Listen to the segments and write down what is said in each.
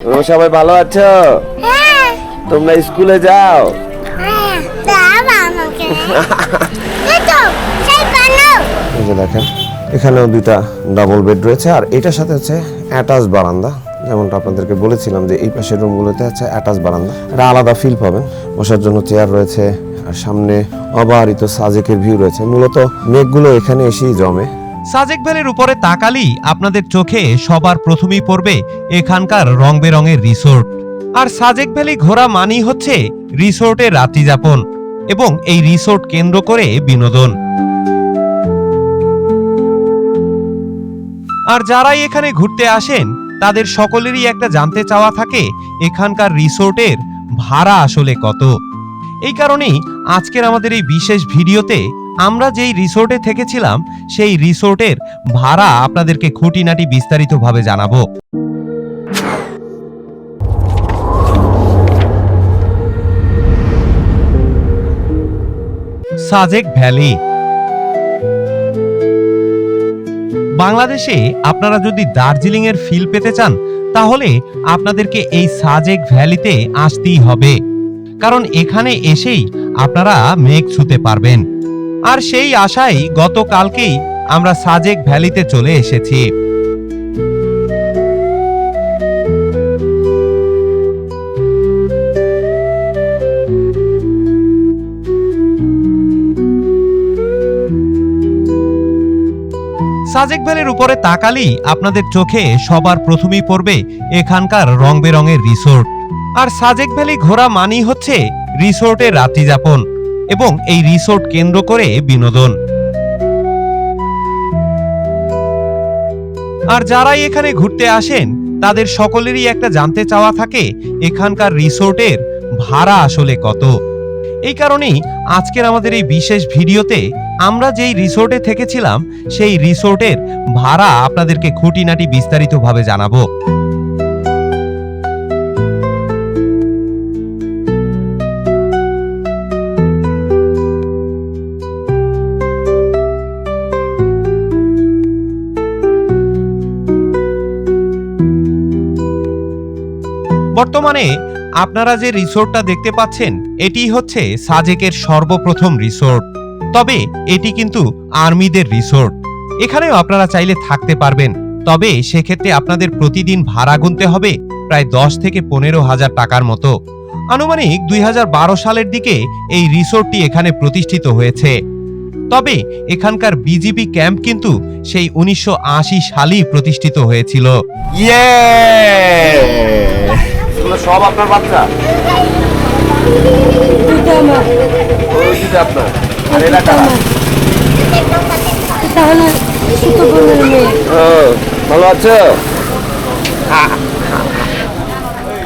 তোমরা সবাই ভালো আছো? হ্যাঁ। তোমরা স্কুলে যাও। হ্যাঁ দেখেন এখানেও দুইটা ডাবল বেড রয়েছে আর এটার সাথে হচ্ছে অ্যাটাচ বারান্দা। যেমনটা আপনাদেরকে বলেছিলাম যে এই পাশের রুমগুলোতে আছে অ্যাটাচ বারান্দা। এটা আলাদা ফিল পাবেন। বসার জন্য চেয়ার রয়েছে আর সামনে অবাহিত সাজেকের ভিউ রয়েছে। মূলত মেঘগুলো এখানে এসেই জমে। সাজেক ভ্যালির উপরে তাকালেই আপনাদের চোখে সবার প্রথমেই পড়বে এখানকার রং বেরঙের রিসোর্ট। আর সাজেক ভ্যালি ঘোরা মানেই হচ্ছে রিসোর্টে রাত্রি যাপন এবং এই রিসোর্ট কেন্দ্র করে বিনোদন। আর যারাই এখানে ঘুরতে আসেন, তাদের সকলেরই একটা জানতে চাওয়া থাকে এখানকার রিসোর্টের ভাড়া আসলে কত। এই কারণেই আজকের আমাদের এই বিশেষ ভিডিওতে আমরা যেই রিসোর্টে থেকেছিলাম, সেই রিসোর্টের ভাড়া আপনাদেরকে খুঁটিনাটি বিস্তারিতভাবে জানাব। সাজেক ভ্যালি। বাংলাদেশে আপনারা যদি দার্জিলিং এর ফিল পেতে চান, তাহলে আপনাদেরকে এই সাজেক ভ্যালিতে আসতেই হবে। কারণ এখানে এসেই আপনারা মেঘ ছুতে পারবেন। আর সেই আশায় গতকালকেই আমরা সাজেক ভ্যালিতে চলে এসেছি। সাজেক ভ্যালির উপরে তাকালেই আপনাদের চোখে সবার প্রথমেই পড়বে এখানকার রং বেরঙের রিসোর্ট। আর সাজেক ভ্যালি ঘোরা মানেই হচ্ছে রিসোর্টে রাত্রি যাপন এবং এই রিসোর্ট কেন্দ্র করে বিনোদন। আর যারাই এখানে ঘুরতে আসেন, তাদের সকলেরই একটা জানতে চাওয়া থাকে, এখানকার রিসোর্টের ভাড়া আসলে কত। এই কারণেই আজকের আমাদের এই বিশেষ ভিডিওতে আমরা যেই রিসোর্টে থেকেছিলাম, সেই রিসোর্টের ভাড়া আপনাদেরকে খুঁটিনাটি বিস্তারিতভাবে জানাব। বর্তমানে আপনারা যে রিসোর্টটা দেখতে পাচ্ছেন, এটি হচ্ছে সাজেকের সর্বপ্রথম রিসোর্ট। তবে এটি কিন্তু আর্মিদের রিসোর্ট। এখানেও আপনারা চাইলে থাকতে পারবেন। তবে সেক্ষেত্রে আপনাদের প্রতিদিন ভাড়া গুনতে হবে প্রায় দশ থেকে পনেরো হাজার টাকার মতো। আনুমানিক দুই হাজার বারো সালের দিকে এই রিসোর্টটি এখানে প্রতিষ্ঠিত হয়েছে। তবে এখানকার বিজিবি ক্যাম্প কিন্তু সেই উনিশশো সালেই প্রতিষ্ঠিত হয়েছিল। এগুলো সব আপনার বাচ্চা? আপনার? আর কারা ভালো আছো?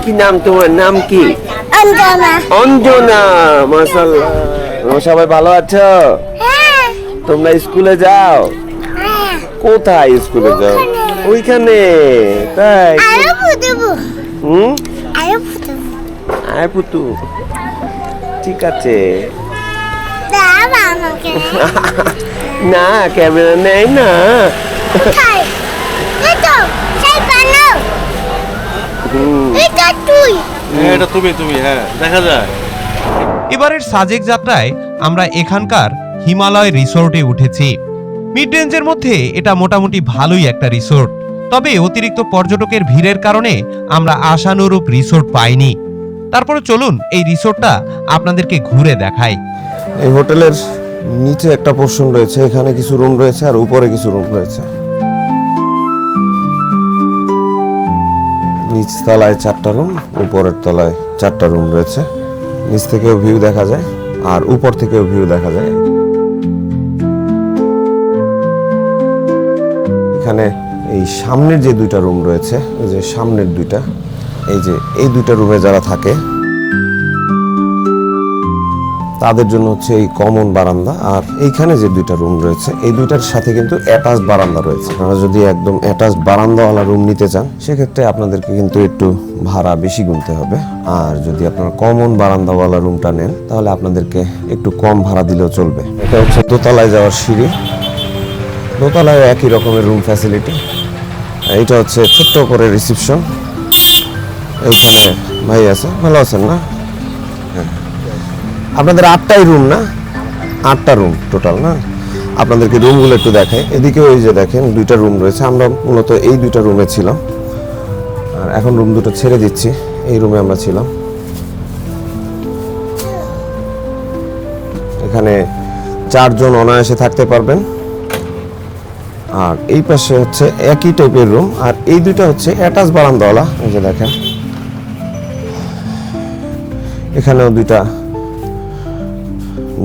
কি নাম তোমার? নাম কি? অঞ্জনা। মাশাল্লাহ সবাই ভালো আছো? হ্যাঁ। তোমরা স্কুলে যাও? হ্যাঁ। কোথায় স্কুলে যাও? ওইখানে। তাই। হুম? আয় পুতু। ঠিক আছে। না ক্যামেরা নেই না। হ্যাঁ এটা তুমি তুমি হ্যাঁ দেখা যায়। এবারের সাজেক যাত্রায় আমরা এখানকার হিমালয় রিসোর্টে উঠেছি। মিড রেঞ্জের মধ্যে এটা মোটামুটি ভালোই একটা রিসোর্ট। তবে অতিরিক্ত পর্যটকের ভিড়ের কারণে আমরা আশানুরূপ রিসোর্ট পাইনি। তারপরে চলুন এই রিসোর্টটা আপনাদেরকে ঘুরে দেখাই। এই হোটেলের নিচে একটা পোর্শন রয়েছে, এখানে কিছু রুম রয়েছে আর উপরে কিছু রুম রয়েছে। নিচ তলায় চারটা রুম, উপরের তলায় চারটা রুম রয়েছে। নিচ থেকেও ভিউ দেখা যায় আর উপর থেকেও ভিউ দেখা যায়। এখানে এই সামনের যে দুইটা রুম রয়েছে যে সামনের দুইটা এই যে, এই দুইটা রুমে যারা থাকে, তাদের জন্য হচ্ছে এই কমন বারান্দা। আর এইখানে যে দুইটা রুম রয়েছে, এই দুইটার সাথে কিন্তু অ্যাটাচ বারান্দা রয়েছে। আপনারা যদি একদম অ্যাটাচ বারান্দাওয়ালা রুম নিতে চান, সেক্ষেত্রে আপনাদেরকে কিন্তু একটু ভাড়া বেশি গুনতে হবে। আর যদি আপনারা কমন বারান্দাওয়ালা রুমটা নেন, তাহলে আপনাদেরকে একটু কম ভাড়া দিলেও চলবে। এটা হচ্ছে দোতলায় যাওয়ার সিঁড়ি। দোতলায় একই রকমের রুম ফ্যাসিলিটি এইটা হচ্ছে ছোট্ট করে রিসিপশন এইখানে ভাই আছে, ভালো আছেন না? হ্যাঁ। আপনাদের আটটাই রুম না? আটটা রুম টোটাল না? আপনাদেরকে রুমগুলো একটু দেখাই। এদিকে ওই যে দেখেন, দুইটা রুম রয়েছে। আমরা মূলত এই দুইটা রুমে ছিলাম। আর এখন রুম দুটো ছেড়ে দিচ্ছি। এই রুমে আমরা ছিলাম। এখানে চারজন অনায়াসে থাকতে পারবেন। আর এই পাশে হচ্ছে একই টাইপের রুম আর এই দুইটা হচ্ছে অ্যাটাচ বারান্দাওয়ালা। এই যে দেখেন। এখানেও দুইটা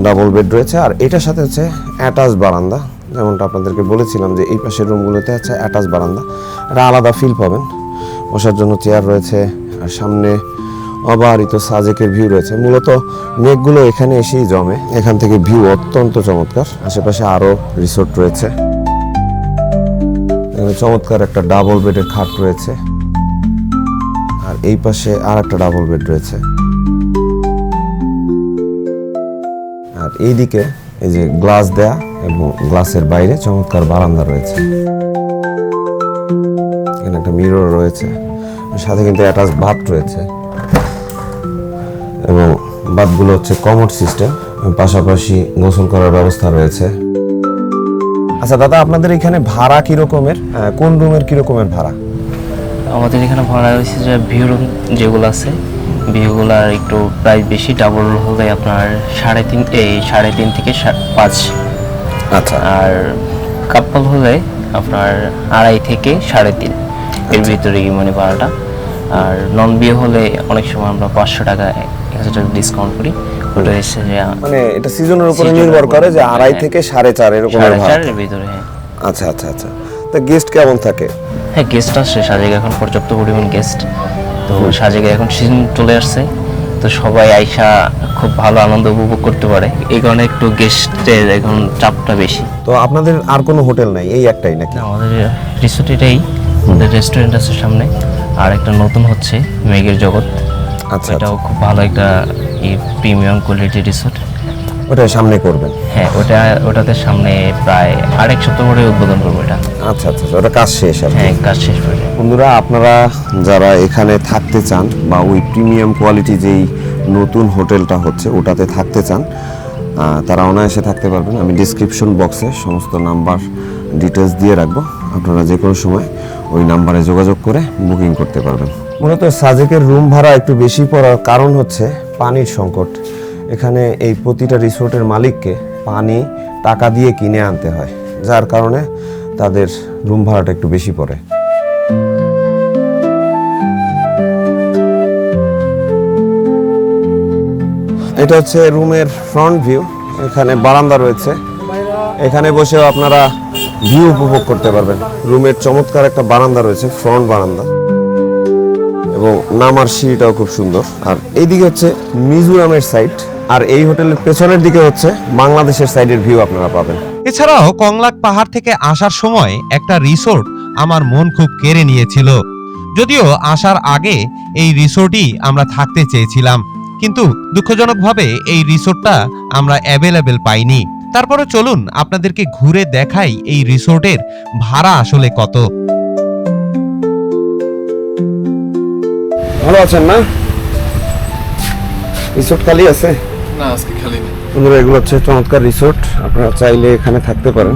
ডাবল বেড রয়েছে। আর এটার সাথে হচ্ছে অ্যাটাচ বারান্দা, যেমনটা আপনাদেরকে বলেছিলাম যে এই পাশের রুমগুলোতে আছে অ্যাটাচ বারান্দা। এটা আলাদা ফিল পাবেন। বসার জন্য চেয়ার রয়েছে, আর সামনে অবারিত সাজেকের ভিউ রয়েছে। মূলত মেঘগুলো এখানে এসেই জমে। এখান থেকে ভিউ অত্যন্ত চমৎকার। আশেপাশে আরও রিসোর্ট রয়েছে। এখানে চমৎকার একটা ডাবল বেডের খাট রয়েছে। আর এই পাশে আর একটা ডাবল বেড রয়েছে। আর এইদিকে এই যে গ্লাস দেয়া এবং গ্লাসের বাইরে চমৎকার বারান্দা রয়েছে। এখানে একটা মিরর রয়েছে। সাথে কিন্তু অ্যাটাচ বাথ রয়েছে। এবং বাথগুলো হচ্ছে কমোড সিস্টেম পাশাপাশি গোসল করার ব্যবস্থা রয়েছে। আচ্ছা দাদা, আপনাদের এখানে ভাড়া কি রকমের কোন রুমের কি রকমের ভাড়া? আমাদের এখানে ভাড়া হয়েছে যে ভিউ রুম যেগুলো আছে ভিউগুলার একটু প্রাইস বেশি ডাবল হলে আপনার সাড়ে তিন এই সাড়ে তিন থেকে পাঁচ। আচ্ছা। আর কাপল হলে আপনার আড়াই থেকে সাড়ে তিন। এর ভিতরে মানে ভাড়াটা। আর নন বিয়ে হলে অনেক সময় আমরা পাঁচশো টাকা এক হাজার টাকা ডিসকাউন্ট করি ওটা যে মানে এটা সিজনের উপরে নির্ভর করে যে আড়াই। থেকে সাড়ে চার সাড়ে ভাড়া। ভিতরে হ্যাঁ। আচ্ছা আচ্ছা আচ্ছা। তা গেস্ট কেমন থাকে? হ্যাঁ গেস্ট আসছে সাজেকে এখন পর্যাপ্ত পরিমাণ গেস্ট তো সাজেকে এখন সিজন চলে আসছে। তো সবাই আইসা খুব ভালো আনন্দ উপভোগ করতে পারে। এই কারণে একটু গেস্টের এখন চাপটা বেশি। তো আপনাদের আর কোনো হোটেল নাই? এই একটাই নাকি? আমাদের রিসোর্ট এটাই। রেস্টুরেন্ট আছে সামনে। আর একটা নতুন হচ্ছে মেঘের জগৎ। আচ্ছা এটাও খুব ভালো একটা প্রিমিয়াম কোয়ালিটি রিসোর্ট ওটা সামনে করবেন? হ্যাঁ ওটা ওটাতে সামনে প্রায় আরেক সপ্তাহ পরে উদ্বোধন করব এটা। আচ্ছা আচ্ছা আচ্ছা, ওটা কাজ শেষ আর হ্যাঁ কাজ শেষ করে বন্ধুরা আপনারা যারা এখানে থাকতে চান বা ওই প্রিমিয়াম কোয়ালিটি যেই নতুন হোটেলটা হচ্ছে ওটাতে থাকতে চান তারা অনায়াসে থাকতে পারবেন। আমি ডিসক্রিপশন বক্সে সমস্ত নাম্বার ডিটেলস দিয়ে রাখব। আপনারা যে কোনো সময় ওই নাম্বারে যোগাযোগ করে বুকিং করতে পারবেন। মূলত সাজেকের রুম ভাড়া একটু বেশি পড়ার কারণ হচ্ছে পানির সংকট। এখানে এই প্রতিটা রিসোর্টের মালিককে পানি, টাকা দিয়ে কিনে আনতে হয়, যার কারণে তাদের রুম ভাড়াটা একটু বেশি পড়ে। এটা হচ্ছে রুমের ফ্রন্ট ভিউ, এখানে বারান্দা রয়েছে। এখানে বসেও আপনারা ভিউ উপভোগ করতে পারবেন। রুমের চমৎকার একটা বারান্দা রয়েছে, ফ্রন্ট বারান্দা। এবং নামার সিঁড়িটাও খুব সুন্দর। আর এইদিকে হচ্ছে মিজোরামের সাইড। আর এই হোটেলের পেছনের দিকে হচ্ছে বাংলাদেশের সাইডের ভিউ আপনারা পাবেন। এছাড়াও কংলাক পাহাড় থেকে আসার সময় একটা রিসোর্ট আমার মন খুব কেড়ে নিয়েছিল। যদিও আসার আগে এই রিসোর্টই আমরা থাকতে চেয়েছিলাম কিন্তু দুঃখজনকভাবে এই রিসোর্টটা আমরা অ্যাভেলেবেল পাইনি। তারপরে চলুন আপনাদেরকে ঘুরে দেখাই এই রিসোর্টের ভাড়া আসলে কত। ভালো আছেন না? রিসোর্ট খালি আছে? না আজকে খালি নেই। বন্ধুরা এগুলো হচ্ছে চমৎকার রিসোর্ট। আপনারা চাইলে এখানে থাকতে পারেন।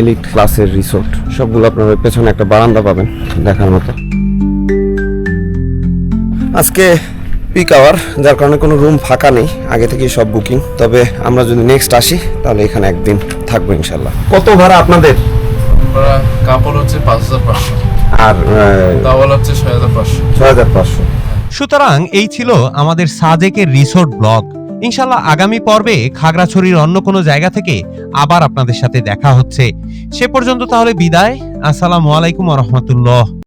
এলিট ক্লাসের রিসোর্ট। সবগুলো আপনার পেছনে একটা বারান্দা পাবেন দেখার মতো। আজকে পিক আওয়ার যার কারণে কোনো রুম ফাঁকা নেই। আগে থেকেই সব বুকিং তবে আমরা যদি নেক্সট আসি তাহলে এখানে একদিন থাকব ইনশাল্লাহ কত ভাড়া আপনাদের? কাপড় হচ্ছে পাঁচ হাজার পাঁচশো। আর টাওয়াল হচ্ছে ছয় হাজার পাঁচশো। ছয় হাজার পাঁচশো। সুতরাং এই ছিল আমাদের সাজেকের রিসোর্ট ব্লগ। ইনশাল্লাহ আগামী পর্বে খাগড়াছড়ির অন্য কোনো জায়গা থেকে আবার আপনাদের সাথে দেখা হচ্ছে। সে পর্যন্ত তাহলে বিদায়। আসসালামু আলাইকুম রহমতুল্লাহ।